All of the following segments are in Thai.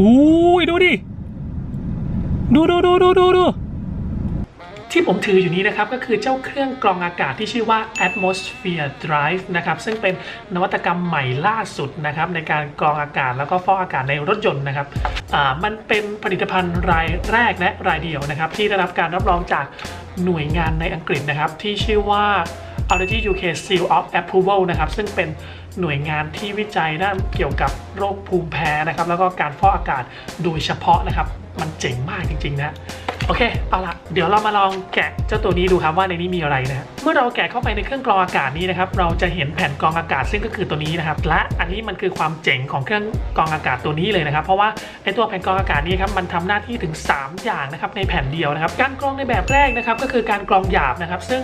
อู้ยดูดิ ดูดูดูดูดูดูที่ผมถืออยู่นี้นะครับก็คือเจ้าเครื่องกรองอากาศที่ชื่อว่า Atmosphere Drive นะครับซึ่งเป็นนวัตกรรมใหม่ล่าสุดนะครับในการกรองอากาศแล้วก็ฟอกอากาศในรถยนต์นะครับมันเป็นผลิตภัณฑ์รายแรกและรายเดียวนะครับที่ได้รับการรับรองจากหน่วยงานในอังกฤษนะครับที่ชื่อว่า Allergy UK Seal of Approval นะครับซึ่งเป็นหน่วยงานที่วิจัยด้านเกี่ยวกับโรคภูมิแพ้นะครับแล้วก็การฟอกอากาศโดยเฉพาะนะครับ มันเจ๋งมากจริง ๆ นะโอเคเอาละเดี๋ยวเรามาลองแกะเจ้าตัวนี้ดูครับว่าในนี้มีอะไรนะเมื่อเราแกะเข้าไปในเครื่องกรองอากาศนี้นะครับ เราจะเห็นแผ่นกรองอากาศซึ่งก็คือตัวนี้นะครับ และอันนี้มันคือความเจ๋งของเครื่องกรองอากาศตัวนี้เลยนะครับ เพราะว่าในตัวแผ่นกรองอากาศนี้ครับมันทำหน้าที่ถึง 3 อย่างนะครับในแผ่นเดียวนะครับ การกรองในแบบแรกนะครับก็คือการกรองหยาบนะครับ ซึ่ง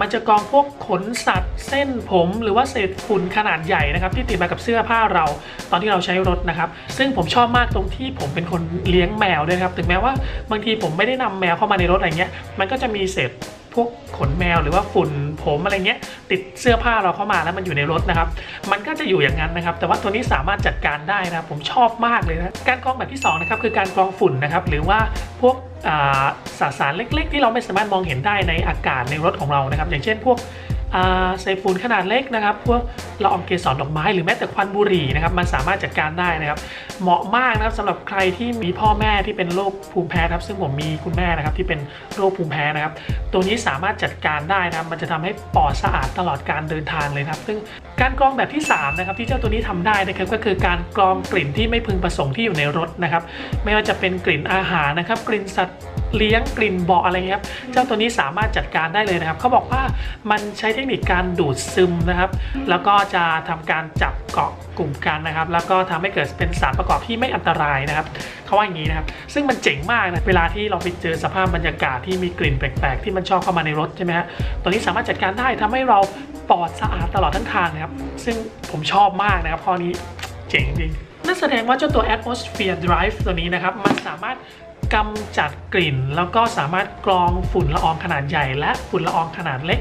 มันจะกองพวกขนสัตว์ เส้นผมหรือว่าเศษฝุ่นขนาดใหญ่นะครับที่ติดมากับเสื้อผ้าเราตอนที่เราใช้รถนะครับ ซึ่งผมชอบมากตรงที่ผมเป็นคนเลี้ยงแมวด้วยครับ ถึงแม้ว่าบางทีผมไม่ได้นำแมวเข้ามาในรถอะไรเงี้ยมันก็จะมีเศษ พวกขนแมวหรือว่าฝุ่นผมอะไรเงี้ยติดเสื้อผ้าเราเข้ามาแล้วมันอยู่ในรถนะครับ มันก็จะอยู่อย่างนั้นนะครับ แต่ว่าตัวนี้สามารถจัดการได้นะครับผมชอบมากเลยนะการกรองแบบที่สองนะครับคือการกรองฝุ่นนะครับหรือว่าพวกสสารเล็ก ๆ ที่เราไม่สามารถมองเห็นได้ในอากาศในรถของเรานะครับ อย่างเช่นพวก เศษฝุ่นขนาดเล็กนะครับ พวกละอองเกสรดอกไม้หรือแม้แต่ควันบุหรี่นะครับมันสามารถจัดการได้นะครับ เหมาะมากนะครับสำหรับใครที่มีพ่อแม่ที่เป็นโรคภูมิแพ้ครับ ซึ่งผมมีคุณแม่นะครับที่เป็นโรคภูมิแพ้นะครับ ตัวนี้สามารถจัดการได้นะครับ มันจะทำให้ปอดสะอาดตลอดการเดินทางเลยนะครับ ซึ่งการกรองแบบที่สามนะครับที่เจ้าตัวนี้ทำได้นะครับก็คือการกรองกลิ่นที่ไม่พึงประสงค์ที่อยู่ในรถนะครับ ไม่ว่าจะเป็นกลิ่นอาหารนะครับ กลิ่นสัตว์ เลี้ยงกลิ่นเบาะอะไรเงี้ยครับเจ้าตัวนี้สามารถจัดการได้เลยนะครับเขาบอกว่ามันใช้เทคนิคการดูดซึมนะครับ แล้วก็จะทำการจับเกาะกลุ่มกันนะครับ แล้วก็ทำให้เกิดเป็นสารประกอบที่ไม่อันตรายนะครับเขาว่าอย่างนี้นะครับ ซึ่งมันเจ๋งมากนะเวลาที่เราไปเจอสภาพบรรยากาศที่มีกลิ่นแปลกๆ ที่มันชอบเข้ามาในรถใช่ไหมฮะตัวนี้สามารถจัดการได้ทำให้เราปลอดสะอาดตลอดทั้งทางนะครับ ซึ่งผมชอบมากนะครับข้อนี้เจ๋งจริงนั่นแสดงว่าเจ้าตัว Atmosphere Drive ตัวนี้นะครับ มันสามารถ กำจัดกลิ่น แล้วก็สามารถกรองฝุ่นละอองขนาดใหญ่ และฝุ่นละอองขนาดเล็ก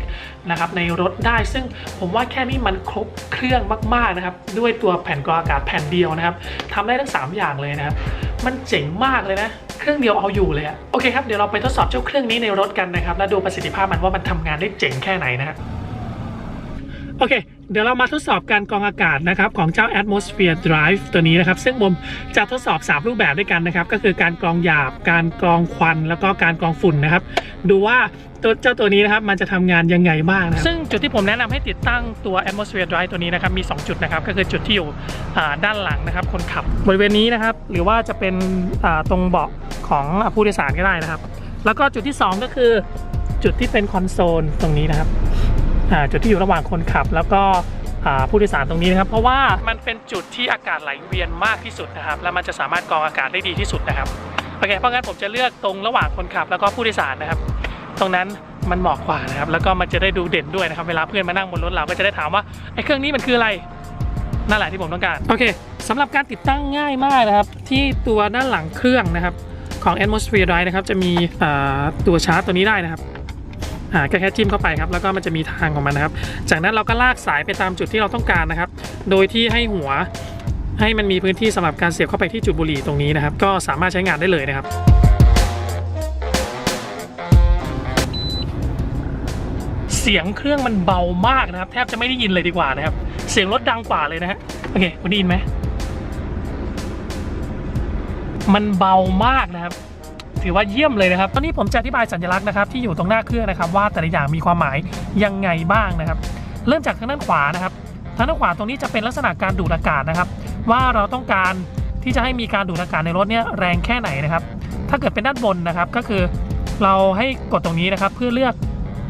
นะครับในรถได้ซึ่งผมว่าแค่นี้มันครบเครื่องมากๆนะครับด้วยตัวแผ่นกรองอากาศแผ่นเดียวนะครับทำได้ทั้ง 3 อย่างเลยนะครับ มันเจ๋งมากเลยนะเครื่องเดียวเอาอยู่เลยอะโอเคครับเดี๋ยวเราไปทดสอบเจ้าเครื่องนี้ในรถกันนะครับ และดูประสิทธิภาพมันว่ามันทำงานได้เจ๋งแค่ไหนนะครับโอเค เดี๋ยวเรามาทดสอบการกรองอากาศนะครับของเจ้า Atmosphere Drive ตัวนี้นะครับ ซึ่งผมจะทดสอบ 3 รูปแบบด้วยกันนะครับ ก็คือการกรองหยาบ การกรองควัน แล้วก็การกรองฝุ่นนะครับ ดูว่าตัวเจ้าตัวนี้นะครับมันจะทำงานยังไงบ้างนะซึ่งจุดที่ผมแนะนำให้ติดตั้งตัว Atmosphere Drive ตัวนี้นะครับมี 2 จุดนะครับ ก็คือจุดที่อยู่ด้านหลังนะครับ คนขับบริเวณนี้นะครับ หรือว่าจะเป็นตรงเบาะของผู้โดยสารก็ได้นะครับ แล้วก็จุดที่ 2 ก็คือจุดที่เป็นคอนโซลตรงนี้นะครับ จุดที่อยู่ระหว่างคนขับ แล้วก็ผู้โดยสารตรงนี้นะครับ เพราะว่ามันเป็นจุดที่อากาศไหลเวียนมากที่สุดนะครับ แล้วมันจะสามารถกรองอากาศได้ดีที่สุดนะครับโอเคเพราะงั้นผมจะเลือกตรงระหว่างคนขับ แล้วก็ผู้โดยสารนะครับ ตรงนั้นมันเหมาะกว่านะครับ แล้วก็มันจะได้ดูเด่นด้วยนะครับ เวลาเพื่อนมานั่งบนรถเราก็จะได้ถามว่าไอ้เครื่องนี้มันคืออะไรนั่นแหละที่ผมต้องการโอเคสำหรับการติดตั้งง่ายมากนะครับ ที่ตัวด้านหลังเครื่องนะครับของ Atmosphere Drive นะครับจะมีตัวชาร์จตัวนี้ได้นะครับ อ่าก็แค่จิ้มเข้าไปครับแล้วก็มันจะมีทางของมันนะครับ จากนั้นเราก็ลากสายไปตามจุดที่เราต้องการนะครับ โดยที่ให้หัวให้มันมีพื้นที่สำหรับการเสียบเข้าไปที่จุดบุหรี่ตรงนี้นะครับ ก็สามารถใช้งานได้เลยนะครับเสียงเครื่องมันเบามากนะครับ แทบจะไม่ได้ยินเลยดีกว่านะครับ เสียงรถดังกว่าเลยนะฮะโอเคคุณได้ยินไหมมันเบามากนะครับ ถือว่าเยี่ยมเลยนะครับตอนนี้ผมจะอธิบายสัญลักษณ์นะครับที่อยู่ตรงหน้าเครื่องนะครับ ว่าแต่ละอย่างมีความหมายยังไงบ้างนะครับ เริ่มจากทางด้านขวานะครับทางด้านขวาตรงนี้จะเป็นลักษณะการดูดอากาศนะครับ ว่าเราต้องการที่จะให้มีการดูดอากาศในรถเนี่ยแรงแค่ไหนนะครับ ถ้าเกิดเป็นด้านบนนะครับก็คือเราให้กดตรงนี้นะครับ เพื่อเลือก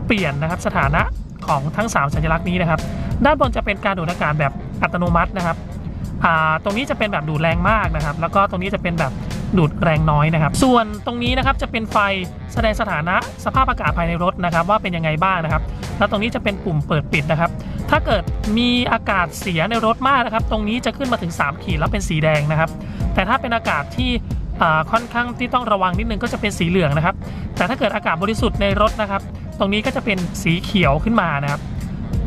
เปลี่ยนนะครับสถานะของทั้ง 3 สัญลักษณ์นี้นะครับ ด้านบนจะเป็นการดูดอากาศแบบอัตโนมัตินะครับตรงนี้จะเป็นแบบดูดแรงมากนะครับ แล้วก็ตรงนี้จะเป็นแบบ ดูดแรงน้อยนะครับ ส่วนตรงนี้นะครับจะเป็นไฟแสดงสถานะสภาพอากาศภายในรถนะครับ ว่าเป็นยังไงบ้างนะครับ แล้วตรงนี้จะเป็นปุ่มเปิดปิดนะครับ ถ้าเกิดมีอากาศเสียในรถมากนะครับ ตรงนี้จะขึ้นมาถึง 3 ขีดแล้วเป็นสีแดงนะครับ แต่ถ้าเป็นอากาศที่ค่อนข้างที่ต้องระวังนิดนึงก็จะเป็นสีเหลืองนะครับ แต่ถ้าเกิดอากาศบริสุทธิ์ในรถนะครับ ตรงนี้ก็จะเป็นสีเขียวขึ้นมานะครับ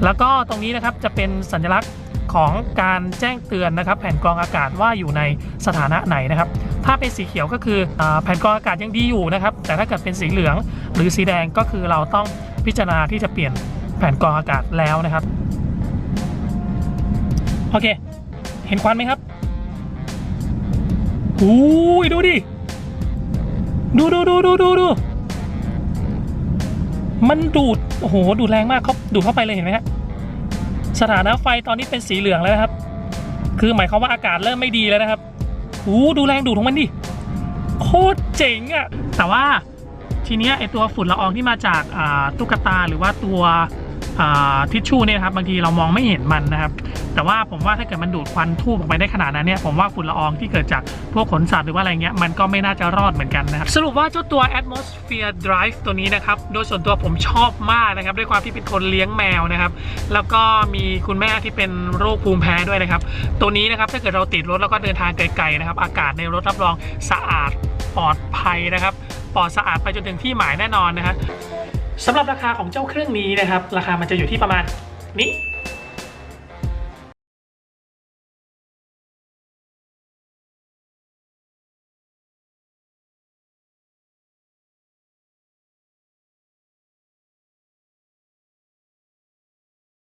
แล้วก็ตรงนี้นะครับจะเป็นสัญลักษณ์ ของการแจ้งเตือนนะครับ แผ่นกรองอากาศว่าอยู่ในสถานะไหนนะครับ ถ้าเป็นสีเขียวก็คืออแผ่นกรองอากาศยังดีอยู่นะครับ แต่ถ้าเกิดเป็นสีเหลือง หรือสีแดงก็คือเราต้องพิจารณาที่จะเปลี่ยนแผ่นกรองอากาศแล้วนะครับโอเค เห็นควันไหมครับหูยดูดิดูดูดูดูดูดูมันดูด โอ้โห ดูดแรงมากเขาดูดเข้าไปเลยเห็นไหมฮะ สถานะไฟตอนนี้เป็นสีเหลืองแล้วครับ คือหมายความว่าอากาศเริ่มไม่ดีแล้วนะครับหูดูแรงดูดของมันดิ โคตรเจ๋งอะแต่ว่าทีเนี้ยไอตัวฝุ่นละอองที่มาจากตุ๊กตาหรือว่าตัว ทิชชู่เนี่ยครับบางทีเรามองไม่เห็นมันนะครับ แต่ว่าผมว่าถ้าเกิดมันดูดควันทูบออกไปได้ขนาดนั้นเนี่ยผมว่าฝุ่นละอองที่เกิดจากพวกขนสัตว์หรือว่าอะไรเงี้ยมันก็ไม่น่าจะรอดเหมือนกันนะครับ สรุปว่าเจ้าตัว atmosphere drive ตัวนี้นะครับ โดยส่วนตัวผมชอบมากนะครับ ด้วยความที่เป็นคนเลี้ยงแมวนะครับ แล้วก็มีคุณแม่ที่เป็นโรคภูมิแพ้ด้วยนะครับ ตัวนี้นะครับถ้าเกิดเราติดรถแล้วก็เดินทางไกลๆนะครับ อากาศในรถรับรองสะอาดปลอดภัยนะครับปลอดสะอาดไปจนถึงที่หมายแน่นอนนะฮะ สำหรับราคาของเจ้าเครื่องนี้นะครับ ราคามันจะอยู่ที่ประมาณนี้